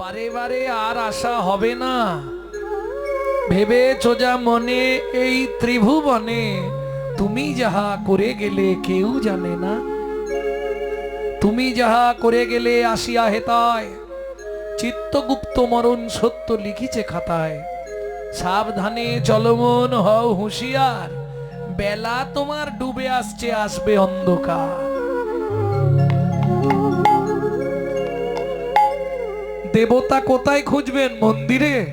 বারে বারে আর আশা হবে না। ভেবে চোজা মনে এই ত্রিভুবনে, তুমি যাহা করে গেলে কেউ জানে না। তুমি যাহা করে গেলে আসিয়া হেতায়, চিত্তগুপ্ত মরণ সত্য লিখিছে খাতায়। সাবধানে চলমন হও হুঁশিয়ার, বেলা তোমার ডুবে আসছে, আসবে অন্ধকার। দেবতা কোথায় খুঁজবেন? মন্দিরে?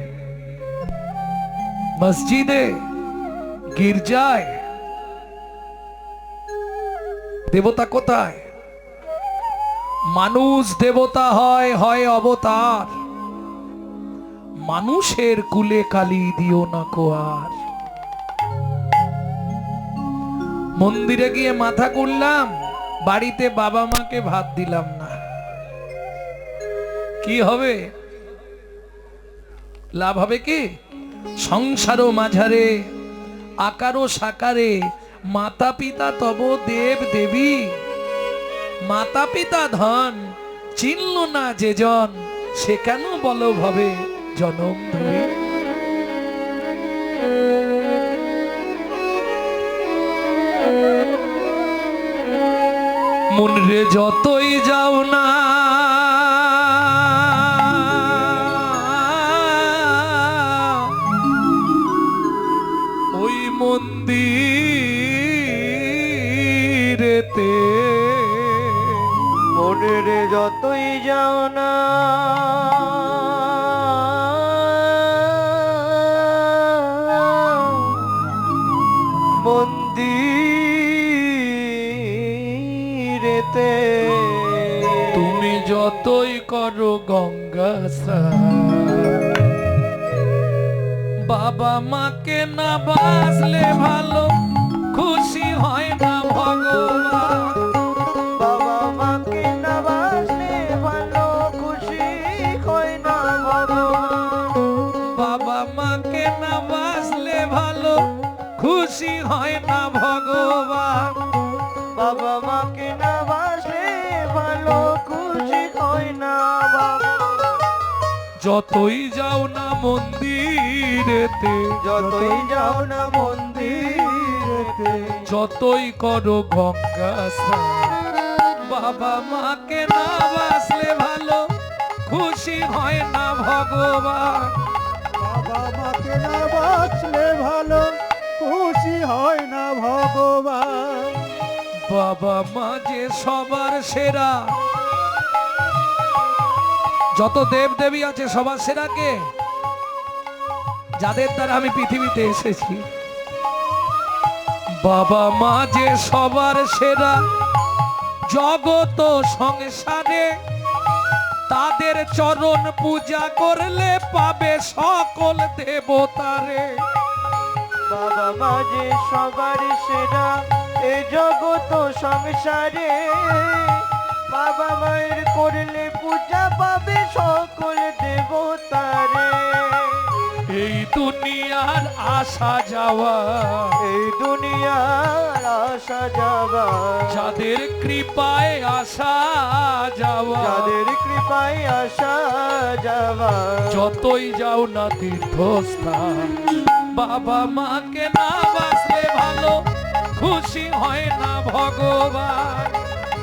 মসজিদে? গির্জায়? দেবতা কোথায়? মানুষ দেবতা হয় হয় অবতার। মানুষের কুলে কালি দিও না কোয়ার। মন্দিরে গিয়ে মাথা করলাম বাড়িতে বাবা মাকে ভাত দিলাম না। কি হবে? লাভ হবে কি? সংসারও মাঝারে, আকারও সাকারে মাতা পিতা তব দেব দেবী মাতা পিতা ধন, চিনল না যে জন, সে কেন বল ভাবে জনম ধরে? মনরে যতই যাও না যাও না। মন্দিরেতে তুমি যতই করো গঙ্গা বাবা মাকে না বাসলে ভালো, খুশি হয় না ভগবান। হয় না ভগবান। বাবা মাকে না বাসলে ভালো খুশি হয় না যতই যাও না মন্দিরেতে, যতই যাও না মন্দিরেতে, যতই করো গঙ্গা বাবা মাকে না বাসলে ভালো খুশি হয় না ভগবান। বাবা মাকে না বাঁচলে ভালো খুশি হয় না ভগবান। বাবা মা যে সবার সেরা। যত দেব দেবী আছে সবার সেরা কে যাদের দ্বারা আমি পৃথিবীতে এসেছি। বাবা মা যে সবার সেরা জগত সংসারে তাদের চরণ পূজা করলে পাবে সকল দেবতারে। বাবা মা যে সবার সেরা এ জগত সংসারে। বাবা মায়ের করলে পূজা পাবে সকল দেবতারে। এই দুনিয়ার আসা যাওয়া এই দুনিয়ার আসা যাওয়া। যাদের কৃপায় আসা যাওয়া যাদের কৃপায় আসা যাওয়া। যতই যাও না তীর্থস্থান বাবা মাকে না বাসলে ভালো খুশি হয় না ভগবান।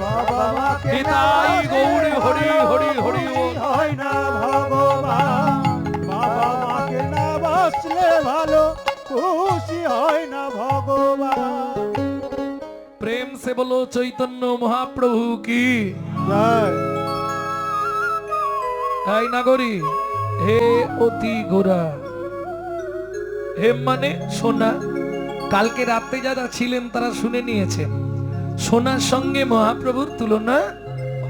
বাবা মাকে না নিতাই গৌরী হরি হরি হরি হয় না ভগবান। বাবা মাকে না বাসলে ভালো খুশি হয় না ভগবান। প্রেম সে বলো চৈতন্য মহাপ্রভু কি? নাগরী হে অতি গোরা। হে মানে সোনা, কালকে রাতে যারা ছিলেন তারা শুনে নিয়েছেন, সোনার সঙ্গে মহাপ্রভুর তুলনা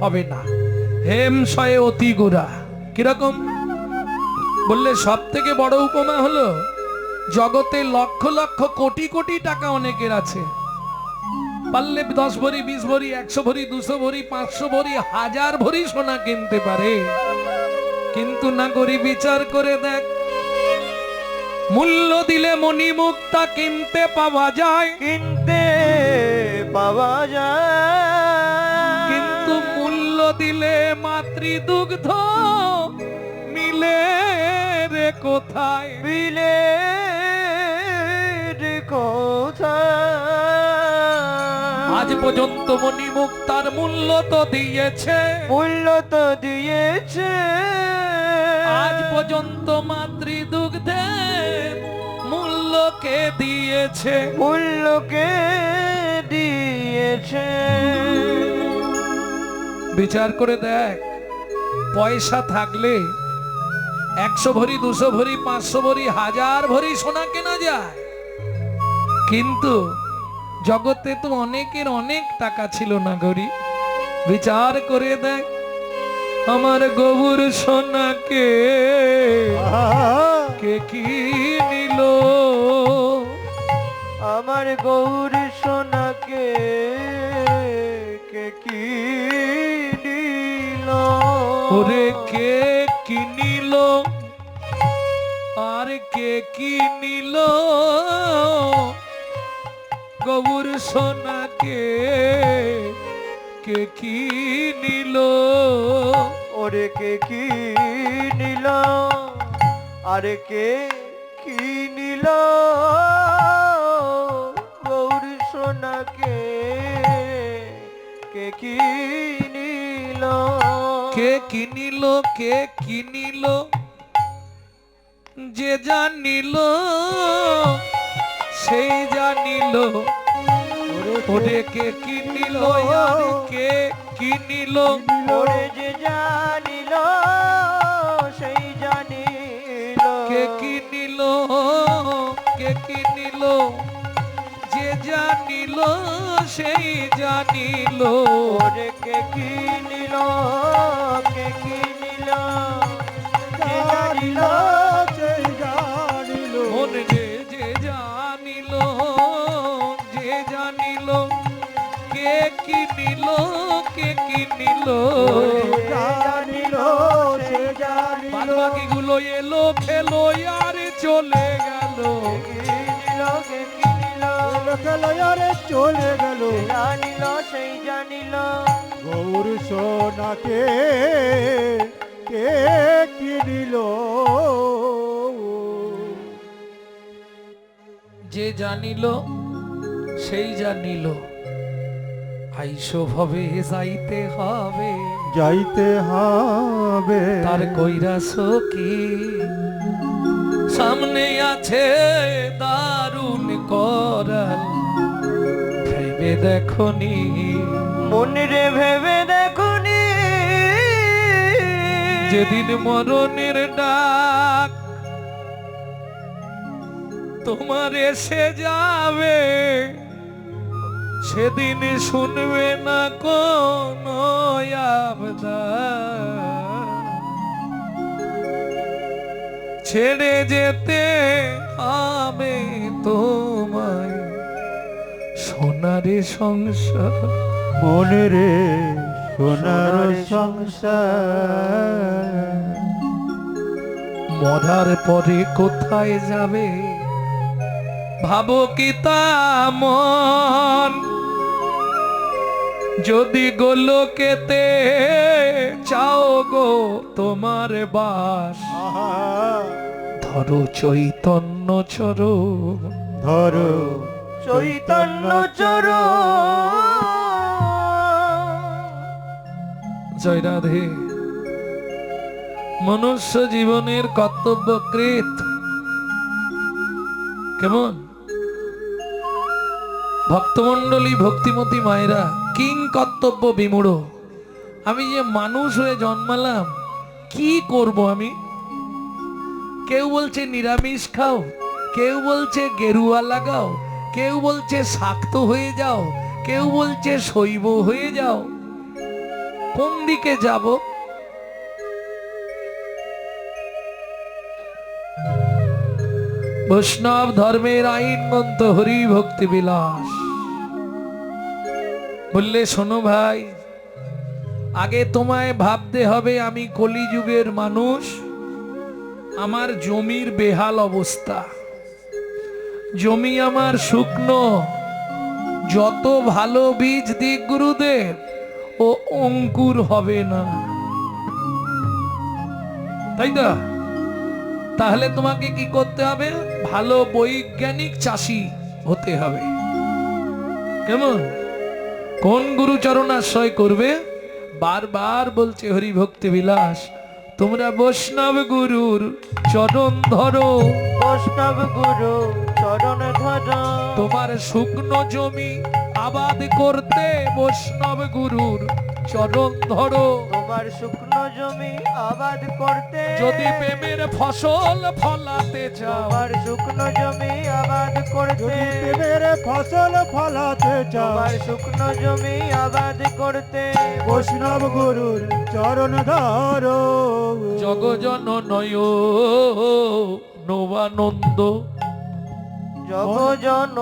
হবে না। হেম শয়ে অতি গোরা কীরকম? বললে সব থেকে বড় উপমা হলো, জগতে লক্ষ লক্ষ কোটি কোটি টাকা অনেকের আছে। পারলে দশ ভরি, বিশ ভরি, একশো ভরি, দুশো ভরি, পাঁচশো ভরি, হাজার ভরি সোনা কিনতে পারে। কিন্তু না করি বিচার করে দেখ মূল্য দিলে মণিমুক্তা কিনতে পাওয়া যায়। কিনতে পাওয়া যায়। কিন্তু মূল্য দিলে মাতৃদুগ্ধ মিলে রে কোথায়? বিলে পর্যন্ত মণিমুখ তার মূল্য তো দিয়েছে। মূল্য তো দিয়েছে। আজ পর্যন্ত মাতৃদুগ্ধে মূল্য কে দিয়েছে? মূল্যকে দিয়েছে? বিচার করে দেখ পয়সা থাকলে একশো ভরি দুশো ভরি পাঁচশো ভরি হাজার ভরি সোনা কেনা যায়। কিন্তু জগতে তো অনেকের অনেক টাকা ছিল না গরি। বিচার করে দেখ, আমার গবুর সোনাকে কে কি নিল? আমার গৌর সোনাকে কে কি দিল ওরে কে কিনিল আর কে কিনিল গবুর সোনাকে কে কিনিল ওরে কে কি নিল? আরে কে কি নিল? গৌর সোনাকে কে কি নিল? কে কিনিল কে কিনিল যে জানিল সেই জানিল ওরে কে কিনিল কে কিনিল? ওরে যে জানিল সেই জানিল। কে কিনিল কে কিনিল? যে জানিল সেই জানিল। ওরে কে কি নিল কে কি নিল কে জানিল কিনিল কে কিনিল জানিল সে জানিল। বাকি গুলো এলো খেলো আর চলে গেল। কি নিল কে কি নিল? চলে গেল। জানিল সেই জানিল। গৌর সোনাকে কে কিনিল যে জানিল সেই জানিল। আইসো ভবে যাইতে হবে। যাইতে হবে। তার কইরাস কি সামনে আছে দারুণ করাল। ভেবে দেখনি। মনে রে ভেবে দেখুনি। যেদিন মরণের ডাক তোমার এসে যাবে। সেদিন শুনবে না কোন ছেড়ে যেতে হবে তোমায়। সোনারে সংসার। মনে রে সোনার সংসার। মরার পরে কোথায় যাবে? ভাবো কি তা মন যদি গোলকেতে চাও গো তোমার বাস ধরো চৈতন্য চরো ধরো চৈতন্য চর জয় রাধে। মনুষ্য জীবনের কর্তব্যকৃত। কেমন? ভক্তমণ্ডলী ভক্তিমতী মায়েরা কিং কর্তব্য বিমূঢ়। আমি যে মানুষ হয়ে জন্মালাম, কি করব আমি? কেউ বলছে নিরামিষ খাও, কেউ বলছে গেরুয়া লাগাও, কেউ বলছে শাক্ত হয়ে যাও, কেউ বলছে শৈব হয়ে যাও। কোন দিকে যাব? বৈষ্ণব ধর্মের আইন গ্রন্থ হরি ভক্তি বিলাস। বললে, শোনো ভাই, আগে তোমায় ভাবতে হবে আমি কলিযুগের মানুষ। আমার জমির বেহাল অবস্থা। জমি আমার শুকনো। যত ভালো বীজ দিক গুরুদেব, ও অঙ্কুর হবে না। তাই তো? তাহলে তোমাকে কি করতে হবে? ভালো বৈজ্ঞানিক চাষি হতে হবে। কেমন? কোন গুরুচরণ আশ্রয় করবে? বারবার বলছে হরি ভক্তি বিলাস তোমরা বৈষ্ণব গুরুর চরণ ধরো। বৈষ্ণব গুরু চরণ ধরো। তোমার শুকনো জমি আবাদ করতে বৈষ্ণব গুরুর চরণ ধরো। তোমার শুকনো জমি আবাদ করতে। যদি প্রেমের ফসল ফলাতে চাও। তোমার শুকনো জমি আবাদ করতে। যদি প্রেমের ফসল ফলাতে চাও। তোমার শুকনো জমি আবাদ করতে। বৈষ্ণব গুরুর চরণ ধরো। জগজন নয় নবানন্দ। জগজন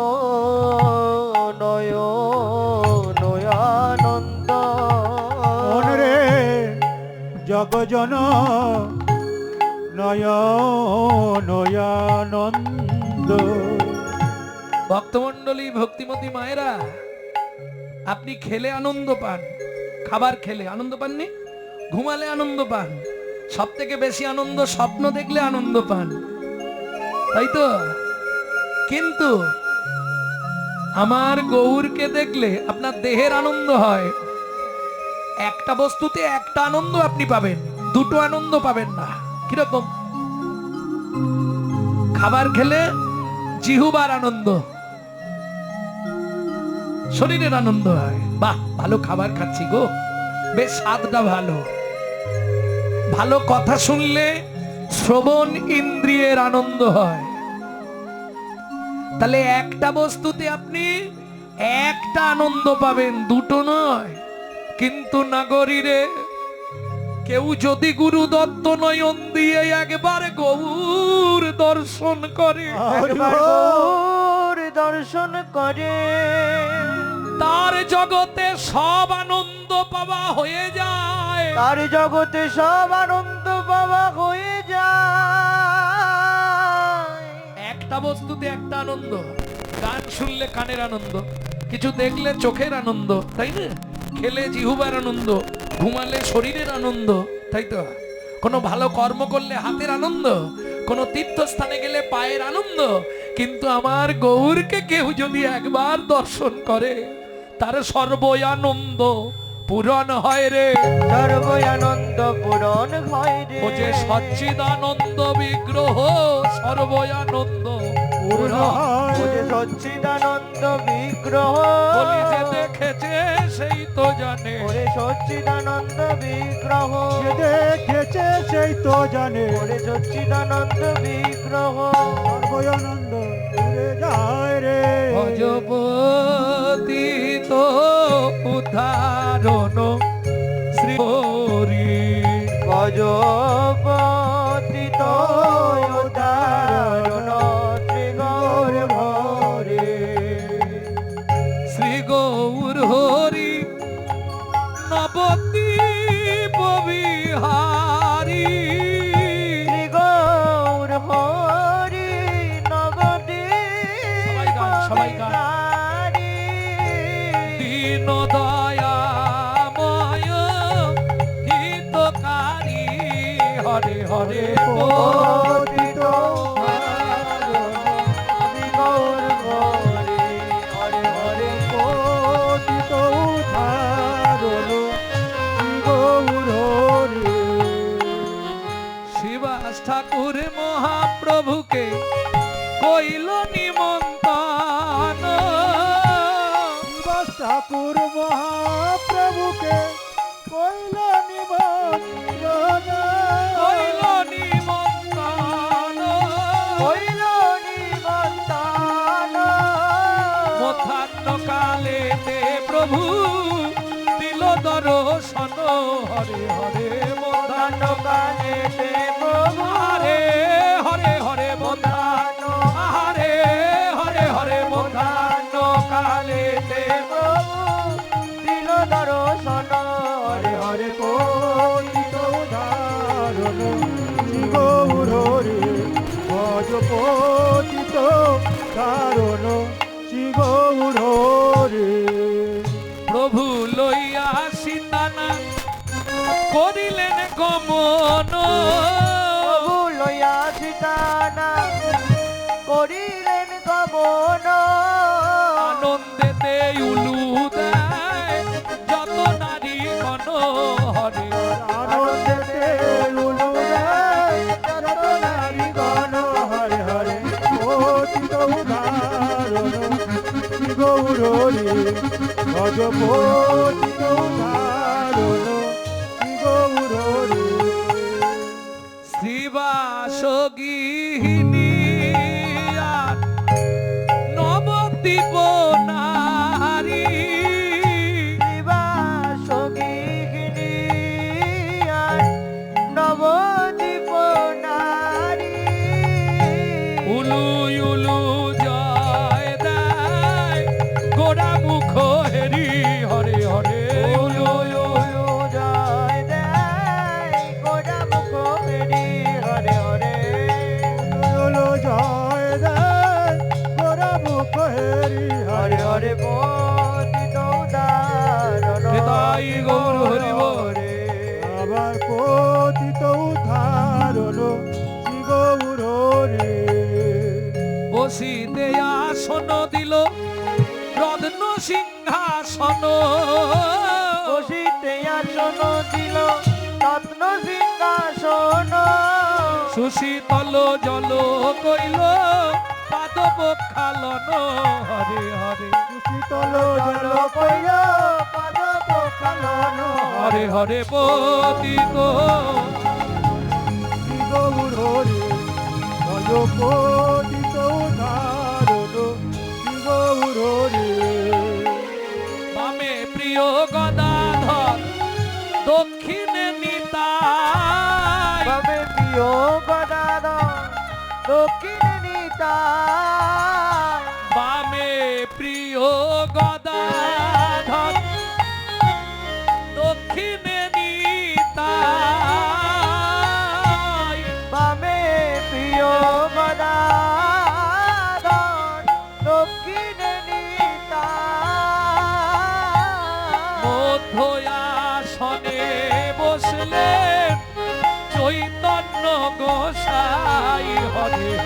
নয় নয়ানন্দ। জগজন নয় নয়ানন্দ। ভক্তমন্ডলী ভক্তিমতী মায়েরা, আপনি খেলে আনন্দ পান, খাবার খেলে আনন্দ পাননি? ঘুমালে আনন্দ পান সব থেকে বেশি আনন্দ স্বপ্ন দেখলে আনন্দ পান। তাই তো? কিন্তু আমার গৌরকে দেখলে আপনার দেহের আনন্দ হয়। একটা বস্তুতে একটা আনন্দ আপনি পাবেন, দুটো আনন্দ পাবেন না। কীরকম? খাবার খেলে জিহুবার আনন্দ, শরীরের আনন্দ হয়। বাহ, ভালো খাবার খাচ্ছি গো। বেশ, স্বাদটা ভালো। ভালো কথা শুনলে শ্রবণ ইন্দ্রিয়ের আনন্দ হয়। তাহলে একটা বস্তুতে আপনি একটা আনন্দ পাবেন, দুটো নয়। কিন্তু নাগরীরে কেউ যদি গুরু দত্ত নয়ন দিয়ে একবার গৌর দর্শন করে দর্শন করে। তার জগতে সব আনন্দ পাওয়া হয়ে যায়। তার জগতে সব আনন্দ বাবা হয়ে যায়। একটা বস্তুতে একটা আনন্দ গান শুনলে কানের আনন্দ কিছু দেখলে চোখের আনন্দ তাই না? খেলে জিহুবার আনন্দ ঘুমালে শরীরের আনন্দ তাই তো? কোনো ভালো কর্ম করলে হাতের আনন্দ কোনো তীর্থস্থানে গেলে পায়ের আনন্দ কিন্তু আমার গৌরকে কেউ যদি একবার দর্শন করে তার সর্বই আনন্দ পূরণ হয় রে। সর্ব আনন্দ পূরণ হয় রে। ও যে সচ্চিদানন্দ বিগ্রহ সর্বই আনন্দ পূর্ণ হয় ও যে সচ্চিদানন্দ বিগ্রহ। বলি যে দেখেছে সেই তো জানে। ওরে সচ্চিদানন্দ বিগ্রহ। যে দেখেছে সেই তো জানে। ওরে সচ্চিদানন্দ বিগ্রহ। সর্বয়ানন্দ উড়ে যায় রে। ভজপতি তো উদাহরণ। শ্রী হরি। হরে হরে বল। কালেতে প্রভু, দিল দর্শন, হরে হরে মধ্যাহ্ন কালেতে প্রভু হরে হরে হরে মধ্যাহ্ন হরে হরে হরে মধ্যাহ্ন কালেতে প্রভু দিল দর্শন, হরে হরে পতিত উদ্ধারণ গৌর রে ভজ পতিত ধারণ গৌর কমন লইয়া সীতানা করিলেন কমন আনন্দেতে উলু দেয় যত নারী মনোহরে। আনন্দেতে উলু দেয় যত নারী মনোহরে হরে। অতীত উদাহরণ গৌরী ভজপতিত উদাহরণ। সুশীতল জল কইল পাদ পক্ষালন হরে হরে। শীতল জল জল কইল পাদ পখালন হরে হরে শ্রী গৌরী উদ্ধারণ শ্রী গৌরী দক্ষিণ নিতাই গোসাই হরে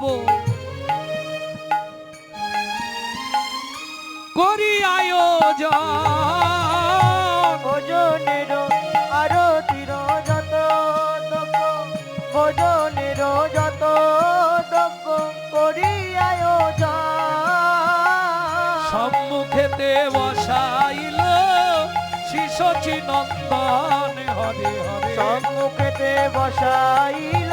দ্রব্য করি আয়োজন। ভোজনের আরতির যত ভোজনের যত করি আয়োজন। সম্মুখেতে বসাইল শিশচি নন্দন হরে হরে। সম্মুখেতে বসাইল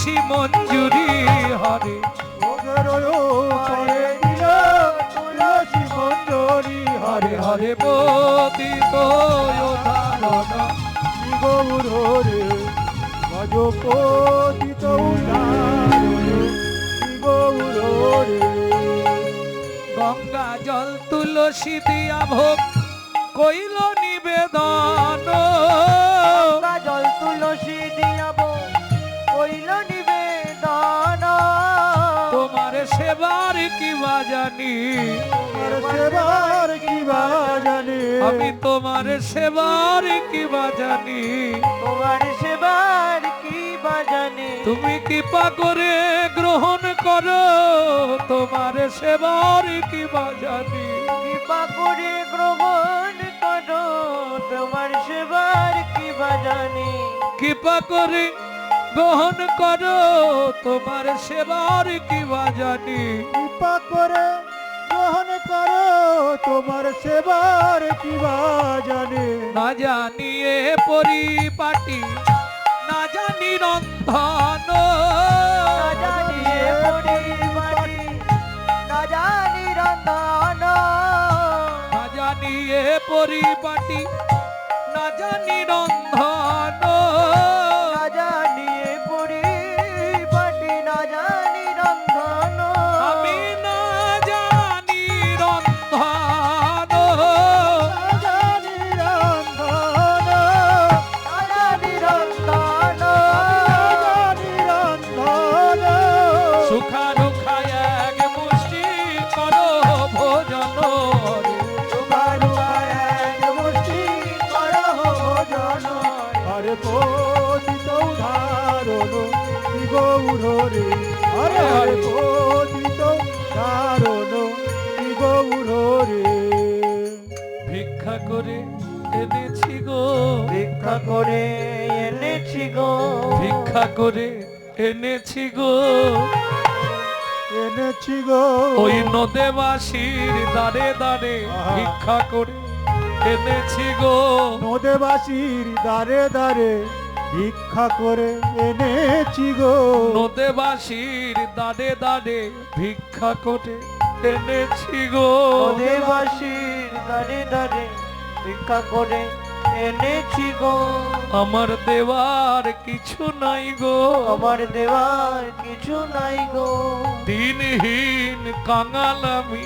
তুলসী মঞ্জুরি হরে হরে হরে গৌরী গঙ্গা জল তুলসী দিয়া ভোগ কইল নিবেদন। গঙ্গা জল তুলসী দিয়াব কইল নিবেদন। তোমার সেবার কি জানি? আর সেবার কি বা জানে? আমি তোমার সেবার কি জানি? তোমার সেবার কি বাজানে তুমি কৃপা করে গ্রহণ করো? তোমার সেবার কি জানি? কৃপা করে গ্রহণ করো? তোমার সেবার কি বাজানে কৃপা করে গ্রহণ করো তোমার সেবার কি জানি কৃপা করে গ্রহণ করো তোমার সেবার কি বা জানে না জানিয়ে পরিপাটি না জানি রন্ধন। না জানিয়ে পরিবারে না জানি রন্ধন। না জানিয়ে পরিপাটি না জানি রন্ধন। করে এনেছি গো। ভিক্ষা করে এনেছি গো। ভিক্ষা করে এনেছি গো। এনেছি গো। ওই নদেবাসীর দাঁড়ে দাঁড়ে ভিক্ষা করে এনেছি গো। নদেবাসীর দ্বারে দ্বারে ভিক্ষা করে এনেছি গো। নদেবাসীর দাঁড়ে দাঁড়ে ভিক্ষা করে এনেছি গো। দেবাসীর দাঁড়ে দাঁড়ে ভিক্ষা করে এনেছি গো। আমার দেওয়ার কিছু নাই গো। আমার দেওয়ার কিছু নাই গো। দিনহীন কাঙাল আমি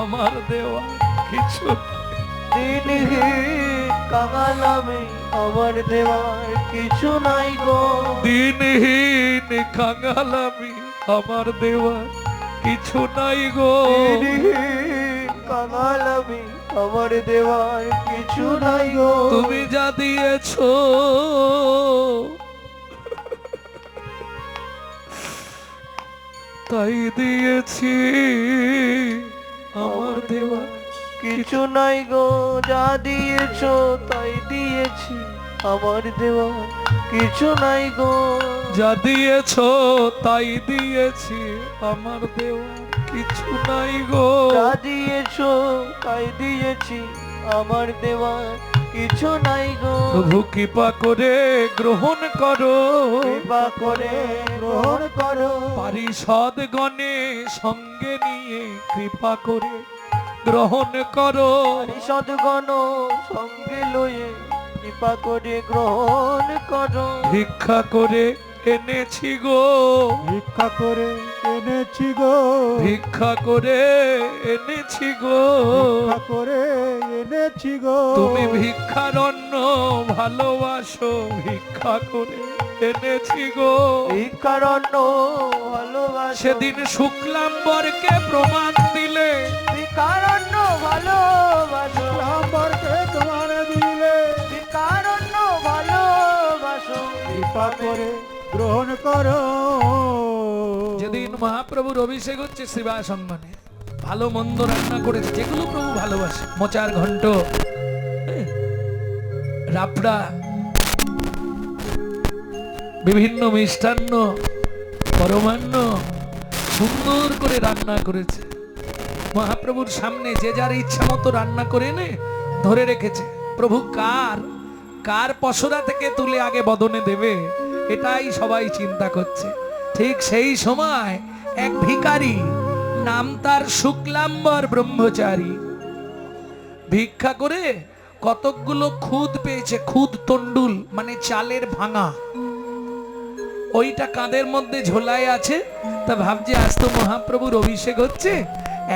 আমার দেওয়া কিছু। দিনহীন কাঙাল আমি আমার দেওয়ার কিছু নাই গো। দিনহীন কাঙাল আমি আমার দেওয়া কিছু নাই গো। দিনহীন কাঙাল আমি আমার দেওয়ার কিছু নাই গো। তুমি যা দিয়েছ। তাই দিয়েছি। আমার দেওয়া কিছু নাই গো যা দিয়েছ তাই দিয়েছি। আমার দেওয়া কিছু নাই গো। যা দিয়েছ তাই দিয়েছি আমার দেওয়া কিছু নাই গো। দিয়েছ তাই দিয়েছি আমার দেওয়া কিছু নাই গো। প্রভু কৃপা করে গ্রহণ করো। কৃপা করে গ্রহণ করো। পারিষদ গণে সঙ্গে নিয়ে কৃপা করে গ্রহণ করো। সদগণ সঙ্গে লয়ে কৃপা করে গ্রহণ করো। ভিক্ষা করে এনেছি গো। ভিক্ষা করে এনেছি গো। ভিক্ষা করে এনেছি গো। করে এনেছি গো। তুমি ভিক্ষার অন্ন ভালোবাসো ভিক্ষা করে এনেছি গো। ভিক্ষার অন্ন ভালোবাসো। সেদিন শুক্লাম্বরকে প্রমাণ দিলে। ভিক্ষার অন্ন ভালোবাসো। সম্পর্কে তোমার দিলে। ভিক্ষার অন্ন ভালোবাসো। কৃপা করে গ্রহণ করো। যেদিন মহাপ্রভুর অভিষেক হচ্ছে সেবা সম্মানে ভালো মন্দ রান্না করেছে যেগুলো প্রভু ভালোবাসে মোচার ঘন্ট হ্যাঁ, রাপড়া বিভিন্ন মিষ্টান্ন পরমান্ন সুন্দর করে রান্না করেছে। মহাপ্রভুর সামনে যে যার ইচ্ছা মতো রান্না করে এনে ধরে রেখেছে। প্রভু কার? কার পসরা থেকে তুলে আগে বদনে দেবে? এটাই সবাই চিন্তা করছে। ঠিক সেই সময় এক ভিখারি নাম তার শুক্লাম্বর ব্রহ্মচারী। ভিক্ষা করে কতকগুলো খুদ পেয়েছে, খুদ তন্ডুল মানে চালের ভাঙা। ওইটা কাঁধের মধ্যে ঝোলায় আছে, তা ভাবছে, আজ তো মহাপ্রভুর অভিষেক হচ্ছে,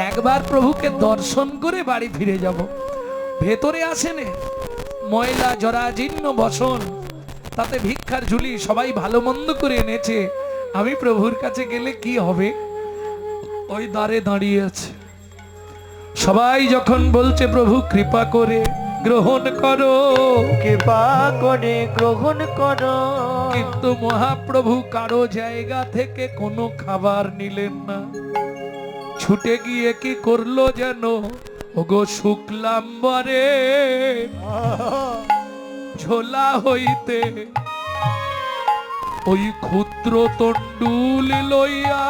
একবার প্রভুকে দর্শন করে বাড়ি ফিরে যাব। ভেতরে আসেনে ময়লা, জরাজীর্ণ, বসন তাতে ভিক্ষার ঝুলি সবাই ভালো মন্দ করে এনেছে। আমি প্রভুর কাছে গেলে কি হবে? ওই দ্বারে দাঁড়িয়ে আছে। সবাই যখন বলছে প্রভু কৃপা করে গ্রহণ করো। কৃপা করে গ্রহণ করো। কিন্তু মহাপ্রভু কারও জায়গা থেকে কোনো খাবার নিলেন না। ছুটে গিয়ে কি করল যেন? ওগো শুক্লাম্বরে। ঝোলা হইতে। ওই ক্ষুদ্র তণ্ডুল লইয়া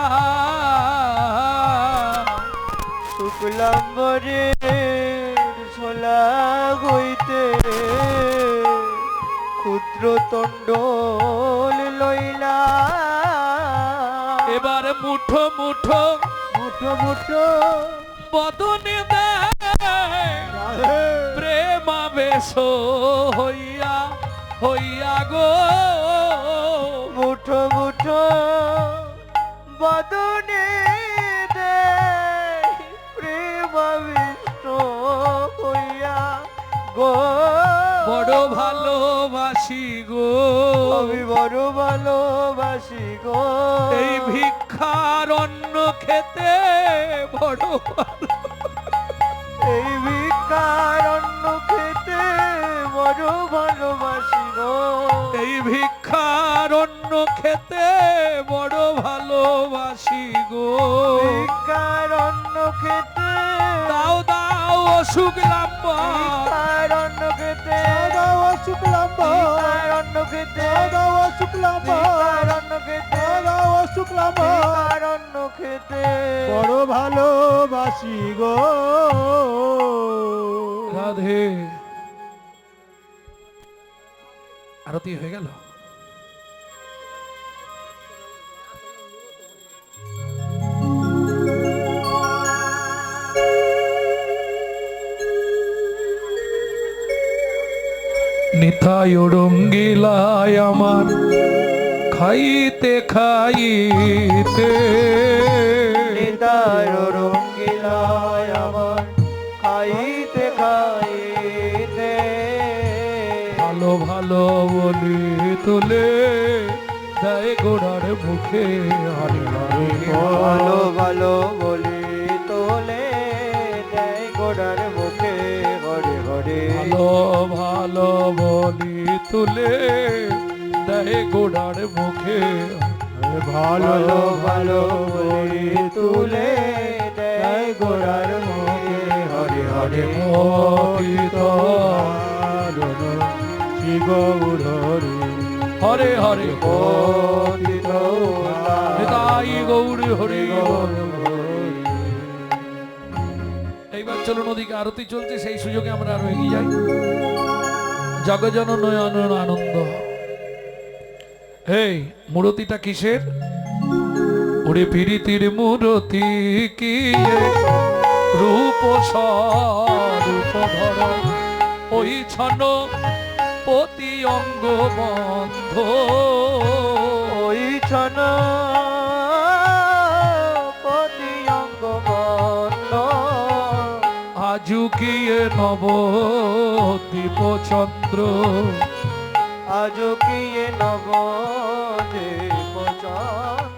শুক্লাম্বরে ছোলা হইতে ক্ষুদ্র তণ্ডল লইলা। এবার মুঠো মুঠো মুঠো মুঠো বদনে দেয় প্রেমাবেশ হইয়া হইয়া গো। মুঠো মুঠো বদনে দেয় প্রেমাবিষ্ট হইয়া গো। বড় ভালোবাসি গো। আমি বড় ভালোবাসি গো। এই ভিক্ষার অন্ন খেতে বড় ভিক্ষার অন্ন খেতে বড় ভালোবাসি গো এই ভিক্ষার অন্ন খেতে বড় ভালোবাসি গো ভিক্ষার অন্ন খেতে দাও দাও অসুখ লাম্বা। ভিক্ষার অন্ন খেতে দাদা শুক্লাম্ব ভিক্ষার অন্ন খেতে দাদা শুক্লাম্ব ভিক্ষার অন্ন খেতে দাদা শুক্লাম্ব ভিক্ষার অন্ন খেতে বড় ভালোবাসি গো। রাধে। আরতি হয়ে গেল? নিতাই রঙ্গিলায় আমার খাইতে খাইতে। তোলে দেয় গোড়ার মুখে হারি হারি ভালো ভালো বলি তোলে দেয় গোড়ার মুখে ঘরে ঘরে। ভালো ভালো বলি তুলে দেয় গোড়ার মুখে ভালো ভালো ভালো বলি তুলে দেয় গোড়ার মুখে হরে হরে মোহিত শ্রী গৌরী হরে হরে পতিত তাই গৌরী হরি এইবার চলুন ওদিকে, আরতি চলছে, সেই সুযোগে আমরা আরও এগিয়ে যাই। জগজন নয়ন আনন্দ। এই, মূরতিটা কিসের? ওরে পিরিতির মূরতি কি রূপ স্বরূপ ধর ওই ছন পতি অঙ্গ বন্ধ ছন পতি অঙ্গ বন্ধ। আজুকিয়ে নব দীপ চন্দ্র? আজ কি নব দেব চন্দ্র?